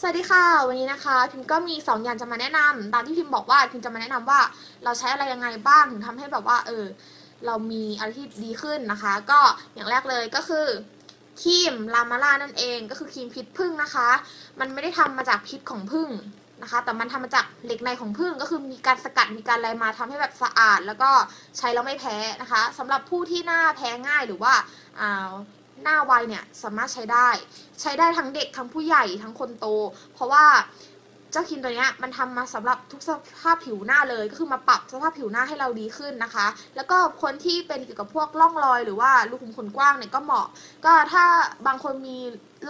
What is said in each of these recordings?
สวัสดีค่ะ วันนี้นะคะ พิมก็มี 2 อย่างจะมาแนะนำตามที่พิมบอกว่าพิมจะมาแนะนำว่า เราใช้อะไรยังไงบ้างถึงทำให้แบบว่า เออ เรามีอะไรที่ดีขึ้นนะคะ ก็อย่างแรกเลยก็คือครีมลามาล่านั่นเองก็คือครีมพิษผึ้งนะคะ มันไม่ได้ทำมาจากพิษของผึ้งนะคะ แต่มันทำมาจากเหล็กในของผึ้งก็คือมีการสกัดมีการอะไรมาทำให้แบบสะอาด แล้วก็ใช้แล้วไม่แพ้นะคะสำหรับผู้ที่หน้าแพ้ง่ายหรือว่าอ่า หน้าวัยเนี่ยสามารถใช้ได้ ใช้ได้ทั้งเด็กทั้งผู้ใหญ่ทั้งคนโต เพราะว่าเจ้าครีมตัวเนี้ยมันทำมาสำหรับทุกสภาพผิวหน้าเลย ก็คือมาปรับสภาพผิวหน้าให้เราดีขึ้นนะคะ แล้วก็คนที่เป็นเกี่ยวกับพวกร่องรอย หรือว่ารูขุมขนกว้างเนี่ยก็เหมาะ ก็ถ้าบางคนมี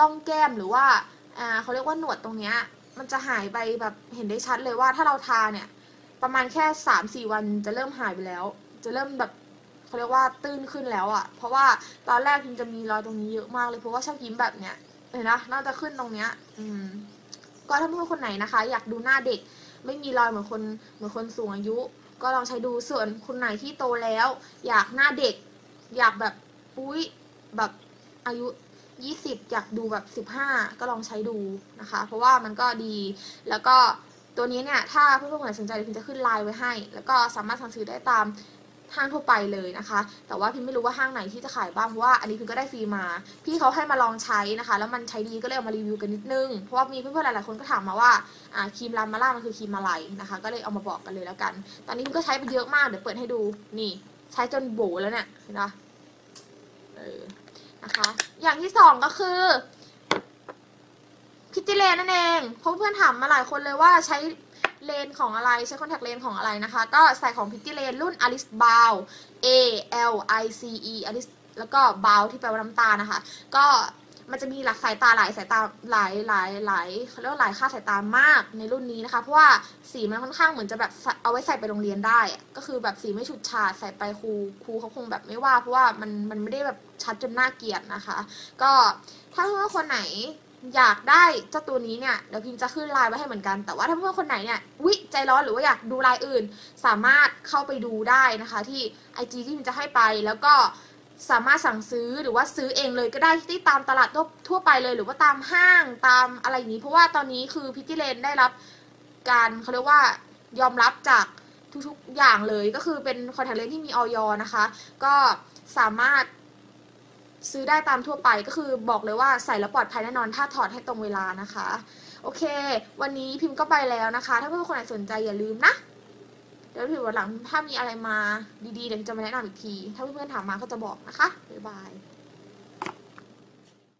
ร่องแก้มหรือว่าอ่าเขาเรียกว่าหนวดตรงเนี้ยมันจะหายไปแบบเห็นได้ชัดเลยว่าถ้าเราทาเนี่ยประมาณแค่สามสี่วันจะเริ่มหายไปแล้ว จะเริ่มแบบ เขาเรียกว่าตื้นขึ้นแล้วอะ่ะ เพราะว่าตอนแรกพิมจะมีรอยตรงนี้เยอะมากเลยเพราะว่าชอบยิ้มแบบเนี้ยเห็นนะน่าจะขึ้นตรงเนี้ย อืม ก็ถ้าเพื่อนคนไหนนะคะ อยากดูหน้าเด็ก ไม่มีรอยเหมือนคนเหมือนคนสูงอายุ ก็ลองใช้ดูส่วนคนไหนที่โตแล้ว อยากหน้าเด็ก อยากแบบอุ้ยแบบอายุ20อยากดูแบบ15ก็ลองใช้ดูนะคะ เพราะว่ามันก็ดีแล้วก็ตัวนี้เนี่ย ถ้าเพื่อนๆคนไหนสนใจเดี๋ยวพิมจะขึ้นไลน์ไว้ให้ แล้วก็สามารถสั่งซื้อได้ตาม ห้างทั่วไปเลยนะคะ แต่ว่าพิมไม่รู้ว่าห้างไหนที่จะขายบ้างเพราะว่าอันนี้พิมก็ได้ฟรีมา พี่เขาให้มาลองใช้นะคะ แล้วมันใช้ดีก็เลยเอามารีวิวกันนิดนึง เพราะว่ามีเพื่อนๆหลายๆคนก็ถามมาว่าอ่าครีมลามาล่ามันคือครีมอะไรนะคะ ก็เลยเอามาบอกกันเลยแล้วกัน ตอนนี้พิมก็ใช้ไปเยอะมากเดี๋ยวเปิดให้ดูนี่ ใช้จนโบแล้วเนี่ยเห็นปะเออนะคะ อย่างที่สองก็คือพิจิเลนนั่นเองเพราะเพื่อนถามมาหลายคนเลยว่าใช้ เลนของอะไรใช้คอนแทคเลนของอะไรนะคะ ก็ใส่ของพิตตี้เลนรุ่น Alice Bow A L I C E Alice แล้วก็ Bow ที่แปลว่าน้ำตานะคะ ก็มันจะมีหลักสายตาหลายสายตาหลายหลายหลายเขาเรียกว่าหลายค่าสายตามากในรุ่นนี้นะคะ เพราะว่าสีมันค่อนข้างเหมือนจะแบบเอาไว้ใส่ไปโรงเรียนได้ ก็คือแบบสีไม่ฉูดฉาดใส่ไปครูครูเขาคงแบบไม่ว่า เพราะว่ามันมันไม่ได้แบบชัดจนน่าเกลียดนะคะ ก็ถ้าเพื่อนคนไหน อยากได้เจ้าตัวนี้เนี่ยเดี๋ยวพิมจะขึ้นไลน์ไว้ให้เหมือนกัน แต่ว่าถ้าเพื่อนคนไหนเนี่ยวิใจร้อนหรือว่าอยากดูไลน์อื่น สามารถเข้าไปดูได้นะคะ ที่ IG ที่พิมจะให้ไปแล้วก็สามารถสั่งซื้อหรือว่าซื้อเองเลยก็ได้ที่ตามตลาดทั่วทั่วไปเลย หรือว่าตามห้างตามอะไรอย่างนี้ เพราะว่าตอนนี้คือพิติเลนได้รับการเขาเรียกว่ายอมรับจากทุกๆอย่างเลยก็คือเป็นคอนแทคเลนส์ที่มีออยนะคะ ก็สามารถ ซื้อได้ตามทั่วไปก็คือบอกเลยว่าใส่แล้วปลอดภัยแน่นอนถ้าถอดให้ตรงเวลานะคะ โอเค วันนี้พิมพ์ก็ไปแล้วนะคะ ถ้าเพื่อนๆคนไหนสนใจอย่าลืมนะเดี๋ยวถือวันหลังถ้ามีอะไรมาดีๆเดี๋ยวจะมาแนะนำอีกที ถ้าเพื่อนๆถามมาก็จะบอกนะคะบ๊ายบาย